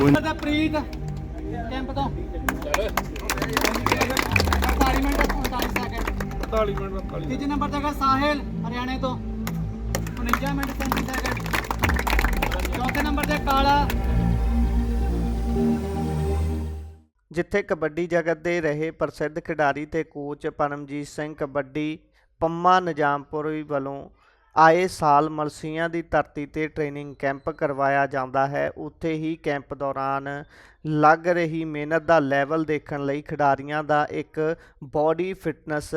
ਕੋਈ ਦਾ ਪ੍ਰੀਤ ਕੈਂਪ ਤੋਂ। 48 minute 39 second. 45 minute 45 ਤੀਜੇ ਨੰਬਰ ਤੇ ਹੈਗਾ ਸਾਹਿਲ ਹਰਿਆਣੇ ਤੋਂ। 49 ਮਿੰਟ 37 ਸੈਕਿੰਡ। ਚੌਥੇ ਨੰਬਰ ਤੇ ਕਾਲਾ। ਜਿੱਥੇ ਕਬੱਡੀ ਜਗਤ ਦੇ ਰਹੇ ਪ੍ਰਸਿੱਧ ਖਿਡਾਰੀ ਤੇ ਕੋਚ ਪਰਮਜੀਤ ਸਿੰਘ ਕਬੱਡੀ ਪੰਮਾ ਨਿਜ਼ਾਮਪੁਰੀ ਵੱਲੋਂ ਆਏ ਸਾਲ ਮਲਸੀਆਂ ਦੀ ਧਰਤੀ ਤੇ ਟ੍ਰੇਨਿੰਗ ਕੈਂਪ ਕਰਵਾਇਆ ਜਾਂਦਾ ਹੈ। ਉੱਥੇ ਹੀ ਕੈਂਪ ਦੌਰਾਨ ਲੱਗ ਰਹੀ ਮਿਹਨਤ ਦਾ ਲੈਵਲ ਦੇਖਣ ਲਈ ਖਿਡਾਰੀਆਂ ਦਾ ਇੱਕ ਬਾਡੀ ਫਿਟਨੈਸ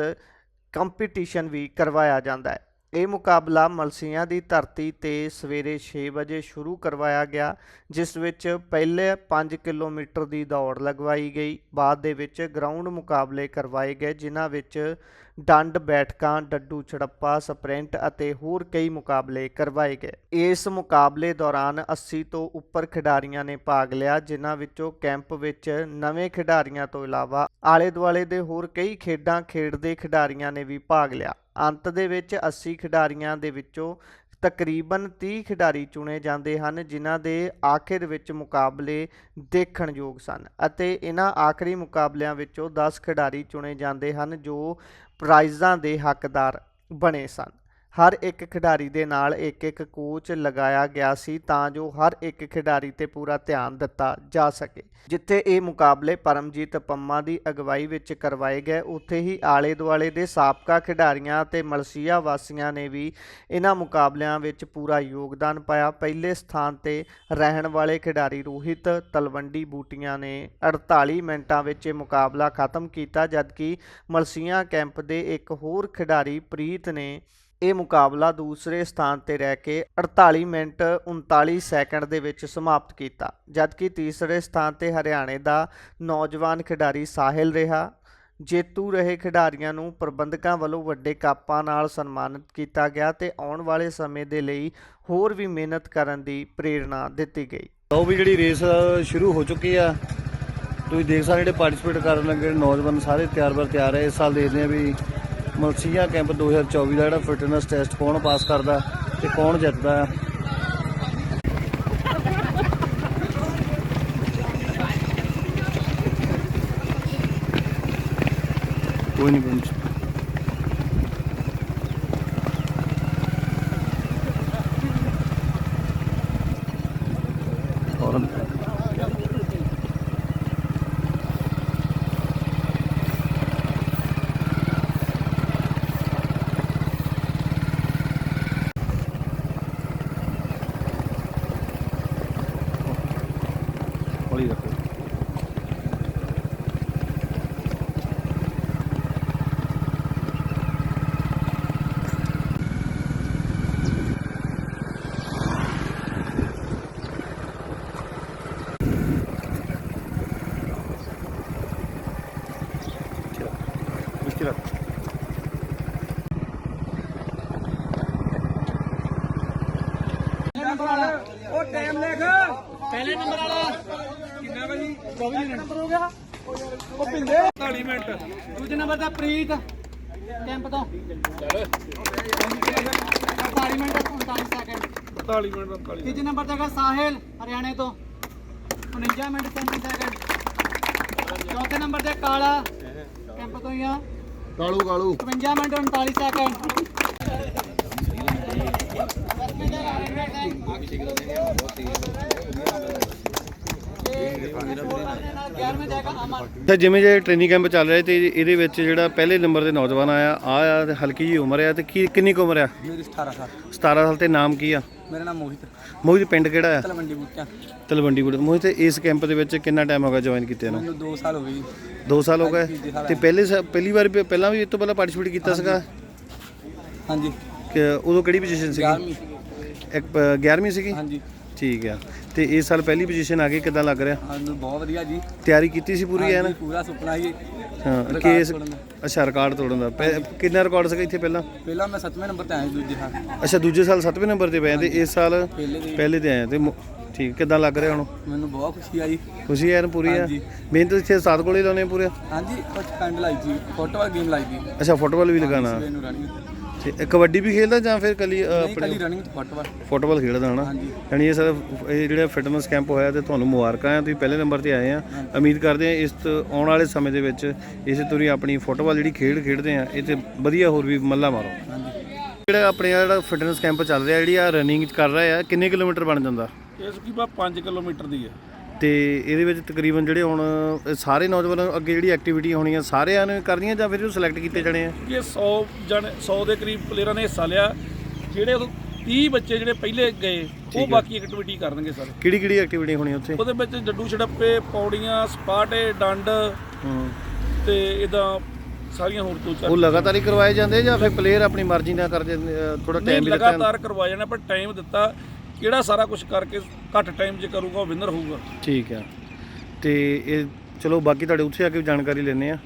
ਕੰਪੀਟੀਸ਼ਨ ਵੀ ਕਰਵਾਇਆ ਜਾਂਦਾ ਹੈ। ਇਹ ਮੁਕਾਬਲਾ ਮਲਸੀਆਂ ਦੀ ਧਰਤੀ ਤੇ ਸਵੇਰੇ 6 ਵਜੇ ਸ਼ੁਰੂ ਕਰਵਾਇਆ ਗਿਆ, ਜਿਸ ਵਿੱਚ ਪਹਿਲੇ 5 ਕਿਲੋਮੀਟਰ ਦੀ ਦੌੜ ਲਗਵਾਈ ਗਈ। ਬਾਅਦ ਦੇ ਵਿੱਚ ਗਰਾਊਂਡ ਮੁਕਾਬਲੇ ਕਰਵਾਏ ਗਏ, ਜਿਨ੍ਹਾਂ ਵਿੱਚ ਡੰਡ ਬੈਠਕਾਂ, ਡੱਡੂ ਛੜੱਪਾ, ਸਪ੍ਰਿੰਟ ਅਤੇ ਹੋਰ ਕਈ ਮੁਕਾਬਲੇ ਕਰਵਾਏ ਗਏ। ਇਸ ਮੁਕਾਬਲੇ ਦੌਰਾਨ 80 ਤੋਂ ਉੱਪਰ ਖਿਡਾਰੀਆਂ ਨੇ ਭਾਗ ਲਿਆ, ਜਿਨ੍ਹਾਂ ਵਿੱਚੋਂ ਕੈਂਪ ਵਿੱਚ ਨਵੇਂ ਖਿਡਾਰੀਆਂ ਤੋਂ ਇਲਾਵਾ ਆਲੇ ਦੁਆਲੇ ਦੇ ਹੋਰ ਕਈ ਖੇਡਾਂ ਖੇਡਦੇ ਖਿਡਾਰੀਆਂ ਨੇ ਵੀ ਭਾਗ ਲਿਆ। ਅੰਤ ਦੇ ਵਿੱਚ 80 ਖਿਡਾਰੀਆਂ ਦੇ ਵਿੱਚੋਂ ਤਕਰੀਬਨ 30 ਖਿਡਾਰੀ ਚੁਣੇ ਜਾਂਦੇ ਹਨ, ਜਿਨ੍ਹਾਂ ਦੇ ਆਖਿਰ ਵਿੱਚ ਮੁਕਾਬਲੇ ਦੇਖਣਯੋਗ ਸਨ ਅਤੇ ਇਹਨਾਂ ਆਖਰੀ ਮੁਕਾਬਲਿਆਂ ਵਿੱਚੋਂ 10 ਖਿਡਾਰੀ ਚੁਣੇ ਜਾਂਦੇ ਹਨ ਜੋ ਪ੍ਰਾਈਜ਼ਾਂ ਦੇ ਹੱਕਦਾਰ ਬਣੇ ਸਨ। ਹਰ ਇੱਕ ਖਿਡਾਰੀ ਦੇ ਨਾਲ ਇੱਕ ਇੱਕ ਕੋਚ ਲਗਾਇਆ ਗਿਆ ਸੀ ਤਾਂ ਜੋ ਹਰ ਇੱਕ ਖਿਡਾਰੀ ਤੇ ਪੂਰਾ ਧਿਆਨ ਦਿੱਤਾ ਜਾ ਸਕੇ। ਜਿੱਥੇ ਇਹ ਮੁਕਾਬਲੇ ਪਰਮਜੀਤ ਪੰਮਾ ਦੀ ਅਗਵਾਈ ਵਿੱਚ ਕਰਵਾਏ ਗਏ, ਉੱਥੇ ਹੀ ਆਲੇ ਦੁਆਲੇ ਦੇ ਸਾਬਕਾ ਖਿਡਾਰੀਆਂ ਤੇ ਮਲਸੀਆ ਵਾਸੀਆਂ ਨੇ ਵੀ ਇਹਨਾਂ ਮੁਕਾਬਲਿਆਂ ਵਿੱਚ ਪੂਰਾ ਯੋਗਦਾਨ ਪਾਇਆ। ਪਹਿਲੇ ਸਥਾਨ ਤੇ ਰਹਿਣ ਵਾਲੇ ਖਿਡਾਰੀ ਰੋਹਿਤ ਤਲਵੰਡੀ ਬੂਟੀਆਂ ਨੇ 48 ਮਿੰਟਾਂ ਵਿੱਚ ਇਹ ਮੁਕਾਬਲਾ ਖਤਮ ਕੀਤਾ, ਜਦਕਿ ਮਲਸੀਆ ਕੈਂਪ ਦੇ ਇੱਕ ਹੋਰ ਖਿਡਾਰੀ ਪ੍ਰੀਤ ਨੇ ਇਹ ਮੁਕਾਬਲਾ ਦੂਸਰੇ ਸਥਾਨ ਤੇ ਰਹਿ ਕੇ 48 ਮਿੰਟ 39 ਸੈਕਿੰਡ ਦੇ ਵਿੱਚ ਸਮਾਪਤ ਕੀਤਾ, ਜਦਕਿ ਤੀਸਰੇ ਸਥਾਨ ਤੇ ਹਰਿਆਣੇ ਦਾ ਨੌਜਵਾਨ ਖਿਡਾਰੀ ਸਾਹਿਲ ਰਿਹਾ, ਜੇਤੂ ਰਹੇ ਖਿਡਾਰੀਆਂ ਨੂੰ ਪ੍ਰਬੰਧਕਾਂ ਵੱਲੋਂ ਵੱਡੇ ਕਾਪਾਂ ਨਾਲ ਸਨਮਾਨਿਤ ਕੀਤਾ ਗਿਆ ਤੇ ਆਉਣ ਵਾਲੇ ਸਮੇਂ ਦੇ ਲਈ ਹੋਰ ਵੀ ਮਿਹਨਤ ਕਰਨ ਦੀ ਪ੍ਰੇਰਣਾ ਦਿੱਤੀ ਗਈ। ਉਹ ਵੀ ਜਿਹੜੀ ਰੇਸ ਸ਼ੁਰੂ ਹੋ ਚੁੱਕੀ ਆ, ਤੁਸੀਂ ਦੇਖ ਸਕਦੇ ਜਿਹੜੇ ਪਾਰਟਿਸਿਪੇਟ ਕਰਨ ਲੱਗੇ ਨੌਜਵਾਨ ਸਾਰੇ ਤਿਆਰ ਬਰ ਤਿਆਰ ਹੈ ਇਸ ਸਾਲ ਦੇਖਦੇ ਆ ਵੀ ਮਲਸੀਆ ਕੈਂਪ 2024 ਦਾ ਜਿਹੜਾ ਫਿਟਨੈਸ ਟੈਸਟ ਕੌਣ ਪਾਸ ਕਰਦਾ ਤੇ ਕੌਣ ਜਿੱਤਦਾ? ਆ ਕੋਈ ਨਹੀਂ ਬੰਚ ਔਰਨ ਹੌਲੀ ਰੱਖੋ ਮੁਸ਼ਕਿਲ ਨੰਬਰ ਵਾਲਾ ਉਹ ਟਾਈਮ ਲਿਖ ਪਹਿਲੇ ਨੰਬਰ ਵਾਲਾ ਕਿੰਨਾ ਵਜੀ 24 ਮਿੰਟ। ਨੰਬਰ ਹੋ ਗਿਆ। ਉਹ ਪਿੰਦੇ। 40 ਮਿੰਟ। ਦੂਜੇ ਨੰਬਰ ਤੇ ਪ੍ਰੀਤ ਕੈਂਪ ਤੋਂ। 48 ਮਿੰਟ 39 ਸੈਕਿੰਡ। 45 ਮਿੰਟ 45 ਤੀਜੇ ਨੰਬਰ ਤੇ ਹੈਗਾ ਸਾਹਿਲ ਹਰਿਆਣੇ ਤੋਂ। 49 ਮਿੰਟ 37 ਸੈਕਿੰਡ। ਚੌਥੇ ਨੰਬਰ ਤੇ ਕਾਲਾ ਕੈਂਪ ਤੋਂ ਹੀ ਆ। ਕਾਲੂ ਕਾਲੂ। 52 minute 39 second. ਤਾਂ ਜਿਵੇਂ ਜੇ ਟ੍ਰੇਨਿੰਗ ਕੈਂਪ ਚੱਲ ਰਿਹਾ ਤੇ ਇਹਦੇ ਵਿੱਚ ਜਿਹੜਾ ਪਹਿਲੇ ਨੰਬਰ ਦੇ ਨੌਜਵਾਨ ਆਇਆ ਆ ਆ ਤੇ ਹਲਕੀ ਜੀ ਉਮਰ ਆ ਤੇ ਕੀ ਕਿੰਨੀ ਕੁ ਉਮਰ ਆ? ਮੇਰੀ 18 ਸਾਲ। 17 ਸਾਲ ਤੇ ਨਾਮ ਕੀ ਆ? ਮੇਰਾ ਨਾਮ ਮੋਹਿਤ। ਮੋਹਿਤ ਪਿੰਡ ਕਿਹੜਾ ਆ? ਤਲਵੰਡੀ ਬੂਟਿਆਂ। ਤਲਵੰਡੀ ਗੁੜ ਮੋਹਿਤ ਇਸ ਕੈਂਪ ਦੇ ਵਿੱਚ ਕਿੰਨਾ ਟਾਈਮ ਹੋ ਗਿਆ ਜੁਆਇਨ ਕੀਤੇ ਨੂੰ? ਮੈਨੂੰ 2 ਸਾਲ ਹੋ ਗਏ ਜੀ। 2 ਸਾਲ ਹੋ ਗਏ। ਤੇ ਪਹਿਲੇ ਪਹਿਲੀ ਵਾਰ ਪਹਿਲਾਂ ਵੀ ਇਹ ਤੋਂ ਪਹਿਲਾਂ ਪਾਰਟਿਸਿਪੇਟ ਕੀਤਾ ਸੀਗਾ? ਹਾਂਜੀ। ਕਿ ਉਦੋਂ ਕਿਹੜੀ ਪੋਜੀਸ਼ਨ ਸੀਗੀ? 11ਵੀਂ ਇੱਕ ਪ- 11ਵੀਂ ਸੀਗੀ? ਹਾਂਜੀ। ਠੀਕ ਆ। ਤੇ ਇਸ ਸਾਲ ਪਹਿਲੀ ਪੋਜੀਸ਼ਨ ਆ ਗਈ ਕਿਦਾਂ ਲੱਗ ਰਿਹਾ? ਸਾਨੂੰ ਬਹੁਤ ਵਧੀਆ ਜੀ। ਤਿਆਰੀ ਕੀਤੀ ਸੀ ਪੂਰੀ ਐ ਨਾ ਹਾਂਜੀ, ਪੂਰਾ ਸੁਪਨਾ ਸੀ ਹਾਂ ਕੇਸ ਤੋੜਨ ਦਾ। ਅੱਛਾ ਰਿਕਾਰਡ ਤੋੜਨ ਦਾ। ਪਹਿ- ਕਿੰਨਾ ਰਿਕਾਰਡ ਸੀਗਾ ਇੱਥੇ ਪਹਿਲਾਂ? ਪਹਿਲਾਂ ਮੈਂ 7ਵੇਂ ਨੰਬਰ ਤੇ ਆਇਆ ਸੀ ਦੂਜੇ ਸਾਲ। ਅੱਛਾ ਦੂਜੇ ਸਾਲ 7ਵੇਂ ਨੰਬਰ ਤੇ ਪਏ ਤੇ ਇਸ ਸਾਲ ਪਹਿਲੇ ਦੇ ਪਹਿਲੇ ਤੇ ਆਏ ਤੇ ਮੁ- ਠੀਕ ਕਿਦਾਂ ਲੱਗ ਰਿਹਾ ਹੁਣ? ਮੈਨੂੰ ਬਹੁਤ ਖੁਸ਼ੀ ਆਈ। ਖੁਸ਼ੀ ਐਨ ਪੂਰੀ ਆ? ਹਾਂਜੀ। ਮਿਹਨਤ ਇੱਥੇ ਸਾਤ ਕੋਲੇ ਲਾਉਣੇ ਪੂਰੇ? ਹਾਂਜੀ ਉਹ ਕੰਡ ਲਾਈ ਜੀ ਫੁੱਟਬਾਲ ਗੇਮ ਲਾਈ ਦੀ ਅੱਛਾ ਫੁੱਟਬਾਲ ਵੀ ਲਗਾਣਾ ਸਵੇਰ ਨੂੰ ਰਾਣੀ ਤੇ ਇਹ ਕਬੱਡੀ ਵੀ ਖੇਡਦਾ ਜਾਂ ਫਿਰ ਕੱਲੀ ਨਹੀਂ ਆਪਣੇ ਕੱਲੀ ਰਨਿੰਗ ਤੇ ਫੁੱਟਬਾਲ ਫੁੱਟਬਾਲ ਖੇਡਦਾ ਹਨਾ? ਹਾਂਜੀ। ਯਾਨੀ ਇਹ ਸਰ ਇਹ ਜਿਹੜਾ ਫਿਟਨੈਸ ਕੈਂਪ ਹੋਇਆ ਤੇ ਤੁਹਾਨੂੰ ਮੁਬਾਰਕਾਂ ਆ ਤੁਸੀਂ ਪਹਿਲੇ ਨੰਬਰ ਤੇ ਆਏ ਆ। ਉਮੀਦ ਕਰਦੇ ਆ ਇਸ ਤੋਂ ਆਉਣ ਵਾਲੇ ਸਮੇਂ ਦੇ ਵਿੱਚ ਇਸੇ ਤੁਰੀ ਆਪਣੀ ਫੁੱਟਬਾਲ ਜਿਹੜੀ ਖੇਡ ਖੇਡਦੇ ਆ ਇਹ ਤੇ ਵਧੀਆ ਹੋਰ ਵੀ ਮੱਲਾ ਮਾਰੋ। ਜਿਹੜਾ ਆਪਣੇ ਆਹ ਜਿਹੜਾ ਫਿਟਨੈਸ ਕੈਂਪ ਚੱਲ ਰਿਹਾ ਜਿਹੜੀ ਆ ਰਨਿੰਗ ਕਰ ਰਿਹਾ ਆ ਕਿੰਨੇ ਕਿਲੋਮੀਟਰ ਬਣ ਜਾਂਦਾ? ਇਸ ਕੀ ਬਾ 5 ਕਿਲੋਮੀਟਰ ਦੀ ਹੈ ਤੇ ਇਹਦੇ ਵਿੱਚ ਤਕਰੀਬਨ ਜਿਹੜੇ ਹੁਣ ਇਹ ਸਾਰੇ ਨੌਜਵਾਨਾਂ ਨੂੰ ਅੱਗੇ ਜਿਹੜੀ ਐਕਟੀਵਿਟੀ ਹੋਣੀ ਆ ਸਾਰਿਆਂ ਨੇ ਕਰਨੀਆਂ ਜਾਂ ਫਿਰ ਜੋ ਸਿਲੈਕਟ ਕੀਤੇ ਜਾਣੇ ਆ? ਕਿ 100 ਜਣ 100 ਦੇ ਕਰੀਬ ਪਲੇਅਰਾਂ ਨੇ ਹਿੱਸਾ ਲਿਆ। ਜਿਹੜੇ ਉਦੋਂ 30 ਬੱਚੇ ਜਿਹੜੇ ਪਹਿਲੇ ਗਏ ਉਹ ਬਾਕੀ ਐਕਟੀਵਿਟੀ ਕਰਨਗੇ ਸਾਰੇ। ਕਿਹੜੀ ਕਿਹੜੀ ਐਕਟੀਵਿਟੀ ਹੋਣੀ ਉੱਥੇ? ਉਹਦੇ ਵਿੱਚ ਡੱਡੂ ਛੜੱਪੇ ਪੌੜੀਆਂ ਸਪਾਟੇ ਡੰਡ ਤੇ ਇਦਾਂ ਸਾਰੀਆਂ ਹੋਰ ਤੋਂ ਉਹ ਲਗਾਤਾਰ ਹੀ ਕਰਵਾਏ ਜਾਂਦੇ ਜਾਂ ਫਿਰ ਪਲੇਅਰ ਆਪਣੀ ਮਰਜ਼ੀ ਨਾਲ ਕਰਦੇ ਥੋੜਾ ਟਾਈਮ ਵੀ ਦਿੱਤਾ ਲਗਾਤਾਰ ਕਰਵਾਏ ਜਾਣਾ ਪਰ ਟਾਈਮ ਦਿੱਤਾ। ਕਿਹੜਾ ਸਾਰਾ ਕੁਝ ਕਰਕੇ ਘੱਟ ਟਾਈਮ 'ਚ ਕਰੂਗਾ, ਉਹ ਵਿਨਰ ਹੋਊਗਾ। ਠੀਕ ਆ। ਤੇ ਇਹ, ਚਲੋ ਬਾਕੀ ਤੁਹਾਡੇ ਉੱਥੇ ਆ ਕੇ ਵੀ ਜਾਣਕਾਰੀ ਲੈਣੇ ਆ।